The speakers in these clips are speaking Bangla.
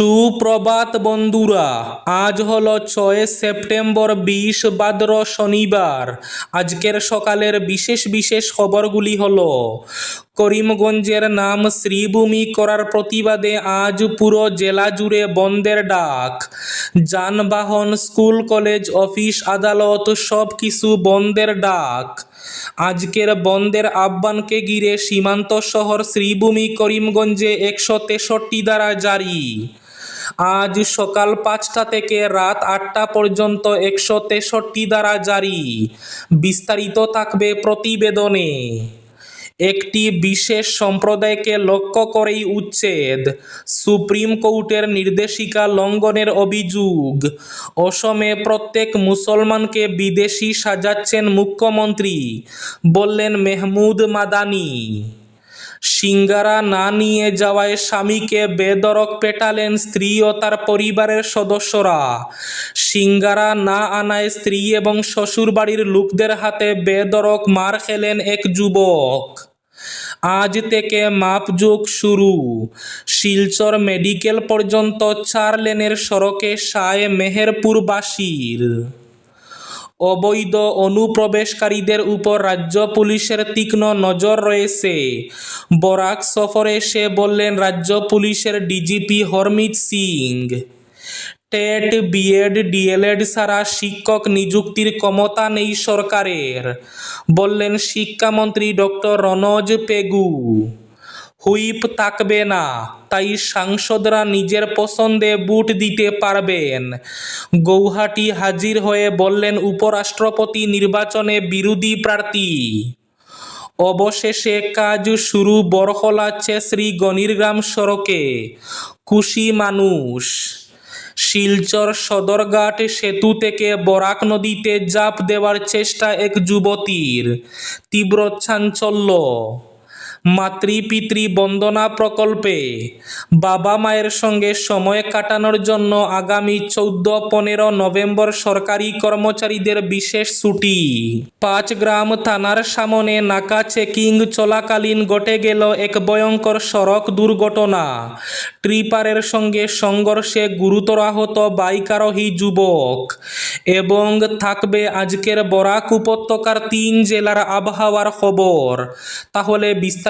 সুপ্রভাত বন্ধুরা, আজ হলো ছয় সেপ্টেম্বর বিশ বাদ্র শনিবার। আজকের সকালের বিশেষ বিশেষ খবরগুলি হলো, করিমগঞ্জের নাম শ্রীভূমি করার প্রতিবাদে আজ পুরো জেলা জুড়ে বন্ধের ডাক। যানবাহন, স্কুল, কলেজ, অফিস, আদালত সব কিছু বন্ধের ডাক। আজকের বন্ধের আহ্বানকে ঘিরে সীমান্ত শহর শ্রীভূমি করিমগঞ্জে একশো তেষট্টি দ্বারা জারি। আজ সকাল পাঁচটা থেকে রাত আটটা পর্যন্ত একশো তেষট্টি দ্বারা জারি। বিস্তারিত থাকবে প্রতিবেদনে। একটি বিশেষ সম্প্রদায়কে লক্ষ্য করেই উচ্ছেদ। সুপ্রিম কোর্টের নির্দেশিকা লঙ্ঘনের অভিযোগ। অসমে প্রত্যেক মুসলমানকে বিদেশি সাজাচ্ছেন মুখ্যমন্ত্রী, বললেন মেহমুদ মাদানি। সিঙ্গারা না নিয়ে যাওয়ায় স্বামীকে বেদরক পেটালেন স্ত্রী ও তার পরিবারের সদস্যরা। সিঙ্গারা না আনায় স্ত্রী এবং শ্বশুরবাড়ির লোকদের হাতে বেদরক মার খেলেন এক যুবক। আজ থেকে মাপযোগ শুরু। শিলচর মেডিকেল পর্যন্ত চার লেনের সড়কে সায় মেহেরপুরবাসীর অবৈধ অনুপ্রবেশকারীদের উপর রাজ্য পুলিশের তীক্ষ্ণ নজর রয়েছে। বরাক সফরে সে বললেন রাজ্য পুলিশের DGP Harmeet Singh. TET, B Ed, D El Ed ছাড়া শিক্ষক নিযুক্তির ক্ষমতা নেই সরকারের, বললেন শিক্ষামন্ত্রী ডক্টর রনজ পেগু। হুইপ থাকবে না, তাই সাংসদরা নিজের পছন্দে বুট দিতে পারবেন। গৌহাটি হাজির হয়ে বললেন, উপরাষ্ট্রপতি নির্বাচনে বিরোধী প্রার্থী। অবশেষে কাজ শুরু বরহলা শ্রী গণিরগ্রাম সড়কে। খুশি মানুষ। শিলচর সদরঘাট সেতু থেকে বরাক নদীতে জাপ দেওয়ার চেষ্টা এক যুবতীর। তীব্র চাঞ্চল্য। মাতৃপিতৃ বন্দনা প্রকল্পে বাবা মায়ের সঙ্গে সময় কাটানোর জন্য আগামী চৌদ্দ, পনেরো নভেম্বর সরকারি কর্মচারীদের বিশেষ ছুটি। পাঁচ গ্রাম থানার সামনে নাকা চেকিং চলাকালীন ঘটে গেল এক ভয়ঙ্কর সড়ক দুর্ঘটনা। ট্রিপারের সঙ্গে সংঘর্ষে গুরুতর আহত বাইকারোহী যুবক এবং থাকবে আজকের বরাক উপত্যকার তিন জেলার আবহাওয়ার খবর। তাহলে বিস্তারিত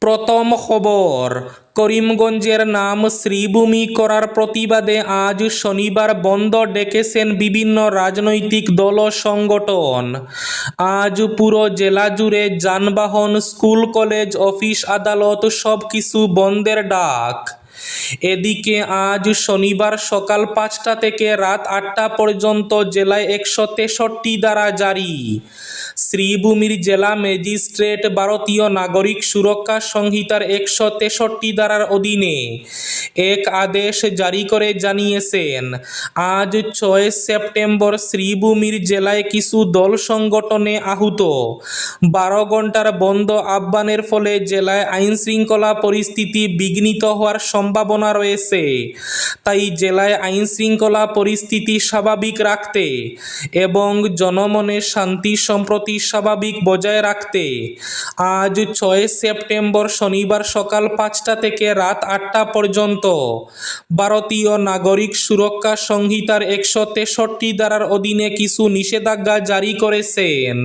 প্রথম খবর, করিমগঞ্জের নাম শ্রীভূমি করার প্রতিবাদে আজ শনিবার বন্ধ ডেকেছেন বিভিন্ন রাজনৈতিক দল সংগঠন। আজ পুরো জেলা জুড়ে যানবাহন, স্কুল, কলেজ, অফিস, আদালত সব কিছু বন্ধের ডাক। এদিকে আজ শনিবার সকাল পাঁচটা থেকে রাত আটটা পর্যন্ত জেলায় একশো তেষট্টি দ্বারা জারি। শ্রীভূমির জেলা ম্যাজিস্ট্রেট ভারতীয় নাগরিক সুরক্ষা সংহিতার একশো তেষট্টি ধারার অধীনে এক আদেশ জারি করে জানিয়েছেন। আজ ছয় সেপ্টেম্বর শ্রীভূমির জেলায় কিছু দল সংগঠনে আহত। বারো ঘণ্টার বন্ধ আহ্বানের ফলে জেলায় আইনশৃঙ্খলা পরিস্থিতি বিঘ্নিত হওয়ার সম্ভাবনা রয়েছে। তাই জেলায় আইন শৃঙ্খলা পরিস্থিতি স্বাভাবিক রাখতে এবং জনমনে শান্তি সম্প্রতি স্বাভাবিক বজায় রাখতে আজ ছয় সেপ্টেম্বর শনিবার সকাল পাঁচটা থেকে রাত আটটা পর্যন্ত ভারতীয় নাগরিক সুরক্ষা সংহিতার একশো তেষট্টি ধারার অধীনে কিছু নিষেধাজ্ঞা জারি করেছেন।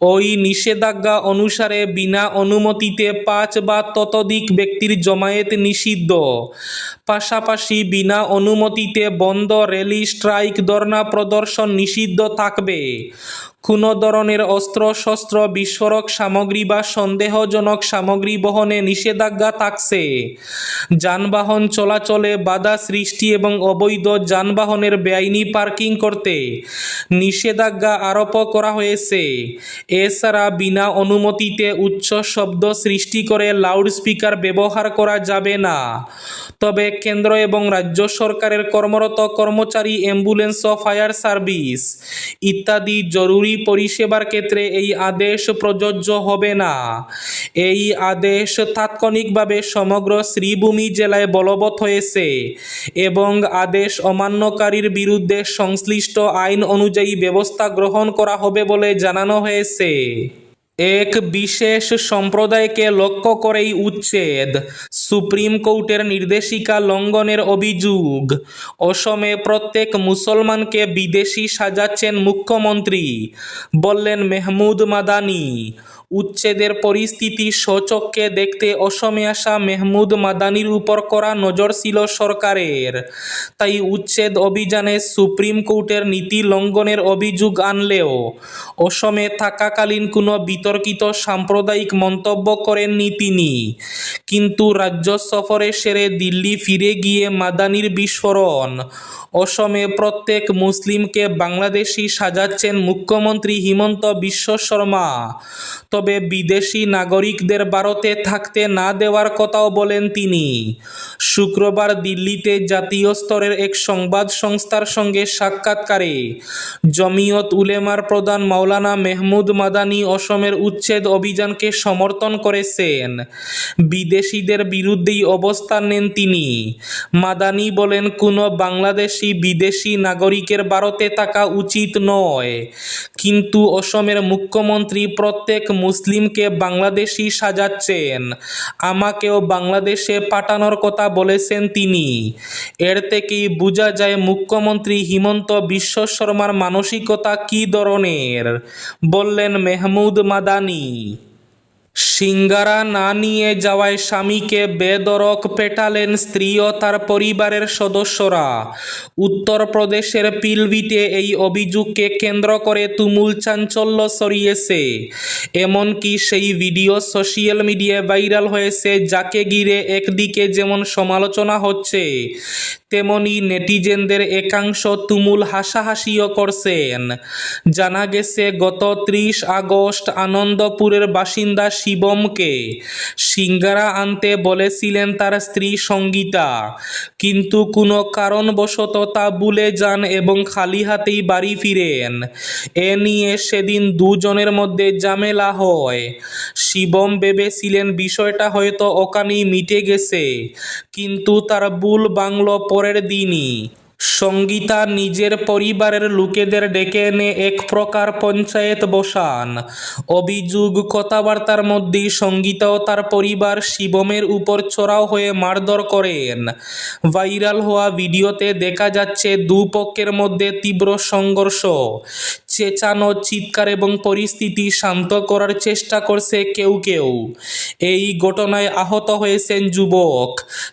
ওই নিষেধাজ্ঞা অনুসারে বিনা অনুমতিতে পাঁচ বা ততোধিক ব্যক্তির জমায়েত নিষিদ্ধ। পাশাপাশি বিনা অনুমতিতে বন্ধ র্যালি স্ট্রাইক ধর্না প্রদর্শন নিষিদ্ধ থাকবে। কোনো ধরনের অস্ত্রশস্ত্র বিস্ফোরক সামগ্রী বা সন্দেহজনক সামগ্রী বহনে নিষেধাজ্ঞা থাকছে। যানবাহন চলাচলে বাধা সৃষ্টি এবং অবৈধ যানবাহনের বেআইনি পার্কিং করতে নিষেধাজ্ঞা আরোপ করা হয়েছে। এছাড়া বিনা অনুমতিতে উচ্চ শব্দ সৃষ্টি করে লাউডস্পিকার ব্যবহার করা যাবে না। তবে কেন্দ্র এবং রাজ্য সরকারের কর্মরত কর্মচারী, অ্যাম্বুলেন্স ও ফায়ার সার্ভিস ইত্যাদি জরুরি পরিষেবার ক্ষেত্রে এই আদেশ প্রযোজ্য হবে না। এই আদেশ তাৎক্ষণিকভাবে সমগ্র শ্রীভূমি জেলায় বলবৎ হয়েছে এবং আদেশ অমান্যকারীর বিরুদ্ধে সংশ্লিষ্ট আইন অনুযায়ী ব্যবস্থা গ্রহণ করা হবে বলে জানানো হয়েছে। এক বিশেষ সম্প্রদায়কে লক্ষ্য করেই উচ্ছেদ, সুপ্রিম কোর্টের নির্দেশিকা লঙ্ঘনের অভিযোগ। অসমে প্রত্যেক মুসলমানকে বিদেশি সাজাচ্ছেন মুখ্যমন্ত্রী, বললেন মেহমুদ মাদানি। উচ্ছেদের পরিস্থিতি স্বচক্ষে দেখতে অসমে আসা মেহমুদ মাদানির উপর করা নজর ছিল সরকারের। তাই উচ্ছেদ অভিযানে সুপ্রিম কোর্টের নীতি লঙ্ঘনের অভিযোগ আনলেও অসমে থাকাকালীন কোনো বিতর্কিত সাম্প্রদায়িক মন্তব্য করেননি তিনি। কিন্তু রাজ্য সফরে সেরে দিল্লি ফিরে গিয়ে মাদানির বিস্ফোরণ। অসমে প্রত্যেক মুসলিমকে বাংলাদেশি সাজাচ্ছেন মুখ্যমন্ত্রী হিমন্ত বিশ্ব শর্মা। তবে বিদেশি নাগরিকদের ভারতে থাকতে না দেওয়ার কথাও বলেন তিনি। শুক্রবার দিল্লিতে জাতীয় স্তরের এক সংবাদ সংস্থার সঙ্গে সাক্ষাৎকারে জমিয়ত উলেমার প্রধান মাওলানা মেহমুদ মাদানি অসমের উচ্ছেদ অভিযানকে সমর্থন করেছেন। বিদেশিদের বিরুদ্ধেই অবস্থান নেন তিনি। মাদানি বলেন, কোনো বাংলাদেশি বিদেশি নাগরিকের ভারতে থাকা উচিত নয়। কিন্তু অসমের মুখ্যমন্ত্রী প্রত্যেক মুসলিমকে বাংলাদেশি সাজাচ্ছেন। আমাকেও বাংলাদেশে পাঠানোর কথা বলেছেন তিনি। এর থেকেই বোঝা যায় মুখ্যমন্ত্রী হিমন্ত বিশ্ব শর্মার মানসিকতা কী ধরনের? বললেন মেহমুদ মাদানি। সিঙ্গারা না নিয়ে যাওয়ায় স্বামীকে বেদরক পেটালেন স্ত্রী ও তার পরিবারের সদস্যরা। উত্তরপ্রদেশের পিলভিটে এই অভিযোগকে কেন্দ্র করে তুমুল চাঞ্চল্য ছড়িয়েছে। এমনকি সেই ভিডিও সোশ্যাল মিডিয়ায় ভাইরাল হয়েছে, যাকে ঘিরে একদিকে যেমন সমালোচনা হচ্ছে, তেমনি নেটিজেনদের একাংশ তুমুল হাসাহাসিও করছেন। জানা গেছে, গত ত্রিশ আগস্ট আনন্দপুরের বাসিন্দা শিবমকে। সিঙ্গারা আনতে বলেছিলেন তার স্ত্রী সঙ্গীতা। কিন্তু কোনো কারণবশত তা ভুলে যান এবং খালি হাতেই বাড়ি ফিরেন। এ নিয়ে সেদিন দুজনের মধ্যে ঝামেলা হয়। শিবম ভেবেছিলেন বিষয়টা হয়তো ওখানেই মিটে গেছে। কিন্তু তার ভুল বাংলো পরের দিনই। সঙ্গীতা নিজের পরিবারের লোকেদের ডেকে এনে এক প্রকার পঞ্চায়েত বসান। অভিযোগ কথাবার্তার মধ্যে সঙ্গীতা ও তার পরিবার শিবমের উপর চড়াও হয়ে মারধর করেন। ভাইরাল হওয়া ভিডিওতে দেখা যাচ্ছে দুপক্ষের মধ্যে তীব্র সংঘর্ষ। চেঁচানো, চিৎকার এবং পরিস্থিতি শান্ত করার চেষ্টা করছে কেউ কেউ। এই ঘটনায় আহত হয়েছেন যুবক।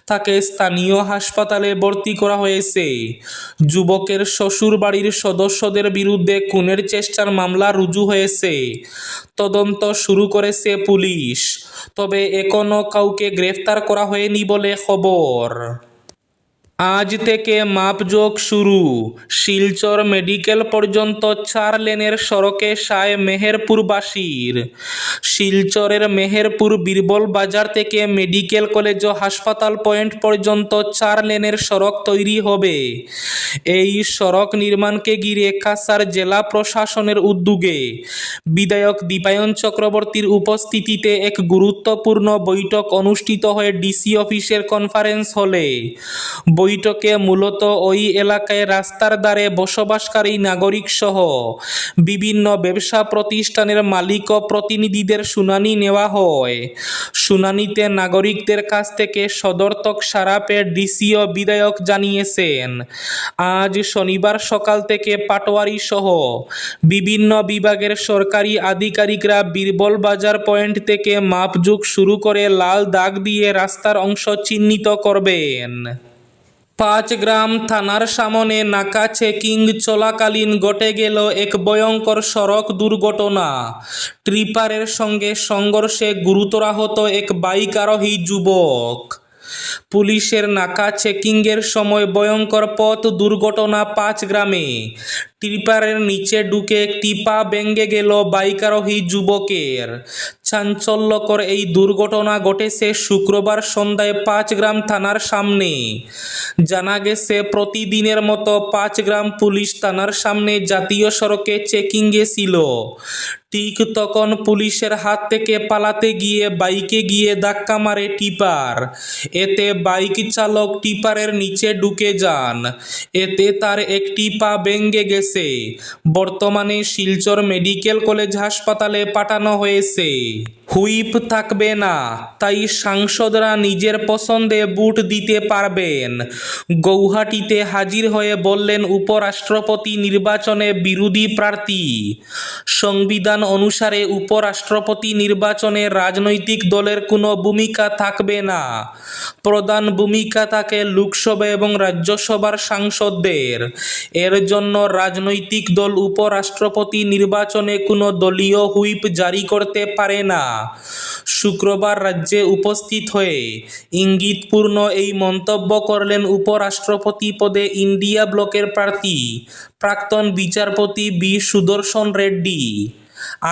তাকে স্থানীয় হাসপাতালে ভর্তি করা হয়েছে। যুবকের শ্বশুর বাড়ির সদস্যদের বিরুদ্ধে খুনের চেষ্টার মামলা রুজু হয়েছে। তদন্ত শুরু করেছে পুলিশ। তবে এখনও কাউকে গ্রেফতার করা হয়নি বলে খবর। আজ থেকে মাপজোক শুরু। শিলচর মেডিকেল পর্যন্ত চার লেনের সড়কে সায় মেহেরপুরবাসীর। শিলচরের মেহেরপুর বীরবল বাজার থেকে মেডিকেল কলেজ ও হাসপাতাল পয়েন্ট পর্যন্ত চার লেনের সড়ক তৈরি হবে। এই সড়ক নির্মাণকে ঘিরে কাসার জেলা প্রশাসনের উদ্যোগে বিধায়ক দীপায়ন চক্রবর্তীর উপস্থিতিতে এক গুরুত্বপূর্ণ বৈঠক অনুষ্ঠিত হয়ে ডিসি অফিসের কনফারেন্স হলে। বৈঠকে মূলত ওই এলাকায় রাস্তার দ্বারে বসবাসকারী নাগরিক সহ বিভিন্ন ব্যবসা প্রতিষ্ঠানের মালিক ও প্রতিনিধিদের শুনানি নেওয়া হয়। শুনানিতে নাগরিকদের কাছ থেকে সদর্থক সারা ডিসি ও বিধায়ক জানিয়েছেন, আজ শনিবার সকাল থেকে পাটোয়ারি সহ বিভিন্ন বিভাগের সরকারি আধিকারিকরা বীরবল বাজার পয়েন্ট থেকে মাপজুক শুরু করে লাল দাগ দিয়ে রাস্তার অংশ চিহ্নিত করবেন। পাঁচগ্রাম থানার সামনে নাকা চেকিং চলাকালীন ঘটে গেল এক ভয়ঙ্কর সড়ক দুর্ঘটনা। ট্রিপারের সঙ্গে সংঘর্ষে গুরুতর আহত এক বাইক আরোহী যুবক। পুলিশের নাকা চেকিংয়ের সময় ভয়ঙ্কর পথ দুর্ঘটনা পাঁচ গ্রামে। টিপারের নিচে ঢুকে টিপা ভেঙে গেল বাইক আরোহী যুবকের। চাঞ্চল্যকর এই দুর্ঘটনা ঘটেছে শুক্রবার সন্ধ্যায় পাঁচগ্রাম থানার সামনে। জানা গেছে, প্রতিদিনের মতো পাঁচগ্রাম পুলিশ থানার সামনে জাতীয় সড়কে চেকিংয়ে ছিল। ঠিক তখন পুলিশের হাত থেকে পালাতে গিয়ে বাইকে গিয়ে ধাক্কা মারে টিপার। এতে বাইক চালক টিপারের নিচে ঢুকে যান। এতে তার একটি পা ভেঙে গেছে। বর্তমানে শিলচর মেডিকেল কলেজ হাসপাতালে পাঠানো হয়েছে। হুইপ থাকবে না, তাই সাংসদরা নিজের পছন্দে বুট দিতে পারবেন। গৌহাটিতে হাজির হয়ে বললেন উপরাষ্ট্রপতি নির্বাচনে বিরোধী প্রার্থী। সংবিধান অনুসারে উপরাষ্ট্রপতি নির্বাচনে রাজনৈতিক দলের কোনো ভূমিকা থাকবে না। প্রধান ভূমিকা থাকে লোকসভা এবং রাজ্যসভার সাংসদদের। এর জন্য রাজনৈতিক দল উপরাষ্ট্রপতি নির্বাচনে কোনো দলীয় হুইপ জারি করতে পারে না। শুক্রবার রাজ্যে উপস্থিত হয়ে ইঙ্গিতপূর্ণ এই মন্তব্য করলেন উপরাষ্ট্রপতি পদে ইন্ডিয়া ব্লকের প্রার্থী, প্রাক্তন বিচারপতি বি সুদর্শন রেড্ডি।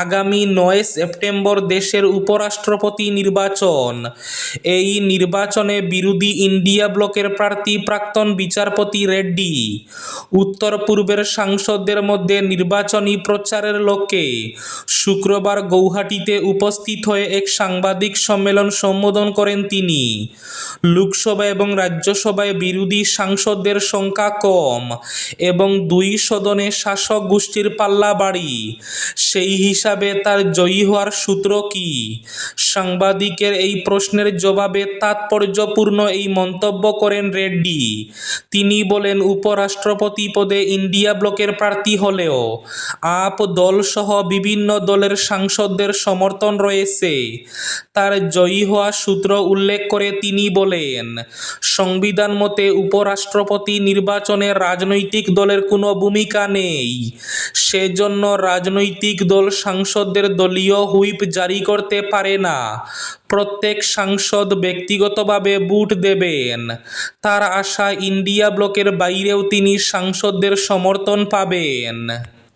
আগামী নয় সেপ্টেম্বর দেশের উপরাষ্ট্রপতি নির্বাচন। এই নির্বাচনে বিরোধী ইন্ডিয়া ব্লকের প্রার্থী প্রাক্তন বিচারপতি রেড্ডি, উত্তর পূর্বের সাংসদদের মধ্যে নির্বাচনী প্রচারের লক্ষ্যে শুক্রবার গৌহাটিতে উপস্থিত হয়ে এক সাংবাদিক সম্মেলন সম্বোধন করেন তিনি। লোকসভা এবং রাজ্যসভায় বিরোধী সাংসদদের সংখ্যা কম এবং দুই সদনে শাসক গোষ্ঠীর পাল্লা বাড়ি সেই হিসাবে তার জয়ী হওয়ার সূত্র কি? সাংবাদিকের এই প্রশ্নের জবাবে তাৎপর্যপূর্ণ এই মন্তব্য করেন রেড্ডি। তিনি বলেন, উপরাষ্ট্রপতি পদে ইন্ডিয়া ব্লকের প্রার্থী হলেও আপ দলসহ বিভিন্ন দলের সাংসদদের সমর্থন রয়েছে। তার জয়ী হওয়া সূত্র উল্লেখ করে তিনি বলেন, সংবিধান মতে উপরাষ্ট্রপতি নির্বাচনে রাজনৈতিক দলের কোনো ভূমিকা নেই। সেজন্য রাজনৈতিক দল সাংসদদের দলীয় হুইপ জারি করতে পারে না। প্রত্যেক সাংসদ ব্যক্তিগতভাবে বুট দেবেন। তার আশা ইন্ডিয়া ব্লকের বাইরেও তিনি সাংসদদের সমর্থন পাবেন।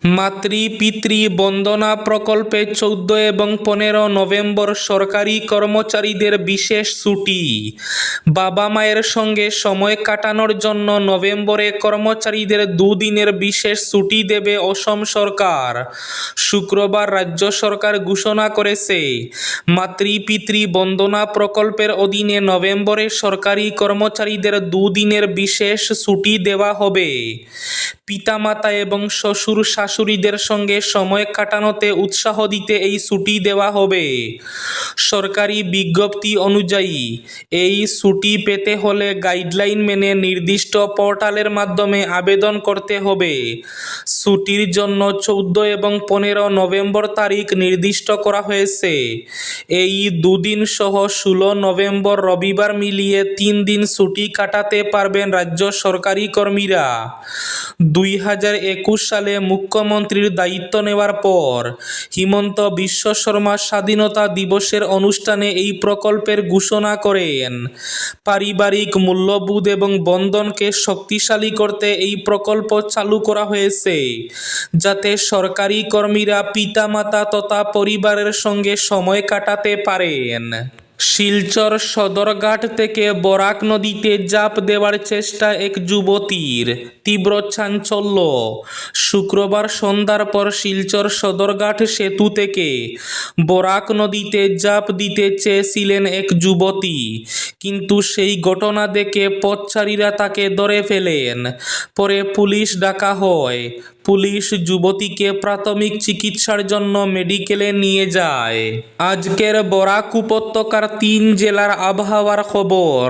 মাতৃ পিতৃ বন্দনা প্রকল্পে চৌদ্দ এবং পনেরো নভেম্বর সরকারি কর্মচারীদের বিশেষ ছুটি। বাবা মায়ের সঙ্গে সময় কাটানোর জন্য নভেম্বরে কর্মচারীদের দুদিনের বিশেষ ছুটি দেবে অসম সরকার। শুক্রবার রাজ্য সরকার ঘোষণা করেছে মাতৃ পিতৃ বন্দনা প্রকল্পের অধীনে নভেম্বরে সরকারি কর্মচারীদের দুদিনের বিশেষ ছুটি দেওয়া হবে। পিতামাতা এবং শ্বশুর শাশুড়িদের সঙ্গে সময় কাটানোতে উৎসাহ দিতে এই ছুটি দেওয়া হবে। সরকারি বিজ্ঞপ্তি অনুযায়ী, এই ছুটি পেতে হলে গাইডলাইন মেনে নির্দিষ্ট পোর্টালের মাধ্যমে আবেদন করতে হবে। ছুটির জন্য চৌদ্দ এবং পনেরো নভেম্বর তারিখ নির্দিষ্ট করা হয়েছে। এই দুদিন সহ ষোলো নভেম্বর রবিবার মিলিয়ে তিন দিন ছুটি কাটাতে পারবেন রাজ্য সরকারি কর্মীরা। দুই হাজার একুশ সালে মুখ্যমন্ত্রীর দায়িত্ব নেওয়ার পর হিমন্ত বিশ্ব শর্মা স্বাধীনতা দিবসের অনুষ্ঠানে এই প্রকল্পের ঘোষণা করেন। পারিবারিক মূল্যবোধ এবং বন্ধনকে শক্তিশালী করতে এই প্রকল্প চালু করা হয়েছে, যাতে সরকারি কর্মীরা পিতামাতা তথা পরিবারের সঙ্গে সময় কাটাতে পারেন। শিলচর সদরঘাট থেকে বরাক নদীতে জাপ দেওয়ার চেষ্টা এক যুবতীর, তীব্র চাঞ্চল্য। শুক্রবার সন্ধ্যার পর শিলচর সদরঘাট সেতু থেকে বরাক নদীতে জাপ দিতে চেয়েছিলেন এক যুবতী। কিন্তু সেই ঘটনা দেখে পথচারীরা তাকে ধরে ফেলেন। পরে পুলিশ ডাকা হয়। পুলিশ যুবতীকে প্রাথমিক চিকিৎসার জন্য মেডিকেলে নিয়ে যায়। আজকের বরাক উপত্যকার তিন জেলার আবহাওয়ার খবর।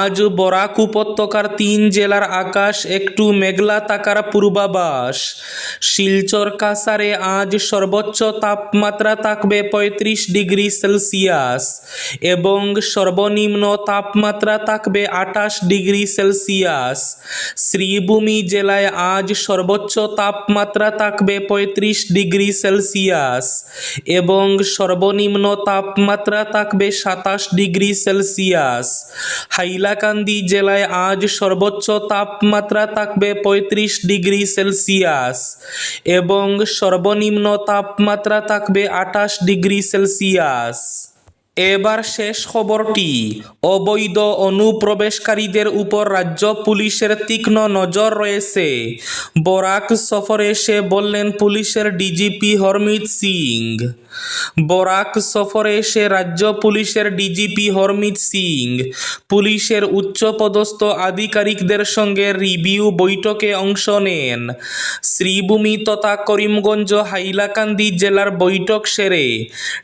আজ বরাক উপত্যকার তিন জেলার আকাশ একটু মেঘলা তাকার পূর্বাভাস। শিলচর কাসারে আজ সর্বোচ্চ তাপমাত্রা থাকবে পঁয়ত্রিশ ডিগ্রি সেলসিয়াস এবং সর্বনিম্ন তাপমাত্রা থাকবে আঠাশ ডিগ্রি সেলসিয়াস। শ্রীভূমি জেলায় আজ সর্বোচ্চ তাপমাত্রা থাকবে পঁয়ত্রিশ ডিগ্রি সেলসিয়াস এবং সর্বনিম্ন তাপমাত্রা থাকবে সাতাশ ডিগ্রি সেলসিয়াস। হাইলাকান্দি জেলায় আজ সর্বোচ্চ তাপমাত্রা থাকবে পঁয়ত্রিশ ডিগ্রি সেলসিয়াস এবং সর্বনিম্ন তাপমাত্রা থাকবে আঠাশ ডিগ্রি সেলসিয়াস। এবার শেষ খবরটি। অবৈধ অনুপ্রবেশকারীদের উপর রাজ্য পুলিশের তীক্ষ্ণ নজর রয়েছে। বরাক সফরে এসে বললেন পুলিশের ডিজিপি হরমিত সিং। বরাক সফরে এসে রাজ্য পুলিশের ডিজিপি হরমিত সিং। পুলিশের উচ্চপদস্থ আধিকারিকদের সঙ্গে রিভিউ বৈঠকে অংশ নেন। শ্রীভূমি তথা করিমগঞ্জ হাইলাকান্দি জেলার বৈঠক সেরে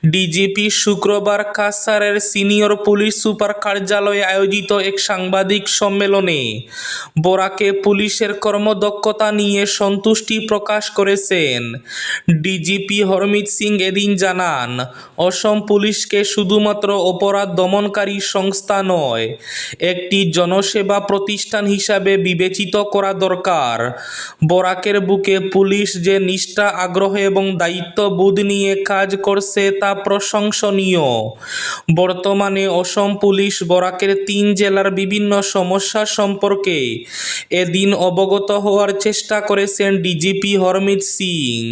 ডিজিপি শুক্রবার কাসারের সিনিয়র পুলিশ সুপার কার্যালয়ে আয়োজিত এক সাংবাদিক সম্মেলনে বরাকে পুলিশের কর্মদক্ষতা নিয়ে সন্তুষ্টি প্রকাশ করেছেন। ডিজিপি হরমিত সিং এদিন জানান, অসম পুলিশকে শুধুমাত্র অপরাধ দমনকারী সংস্থা নয়, একটি জনসেবা প্রতিষ্ঠান হিসাবে বিবেচিত করা দরকার। বরাকের বুকে পুলিশ যে নিষ্ঠা, আগ্রহ এবং দায়িত্ববোধ নিয়ে কাজ করছে তা প্রশংসনীয়। বর্তমানে অসম পুলিশ বরাকের তিন জেলার বিভিন্ন সমস্যা সম্পর্কে এদিন অবগত হওয়ার চেষ্টা করেছেন ডিজিপি হরমিত সিং।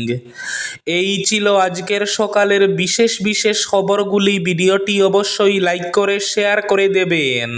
এই ছিল আজকের সকালের বিশেষ বিশেষ খবরগুলি। ভিডিওটি অবশ্যই লাইক করে, শেয়ার করে দেবেন।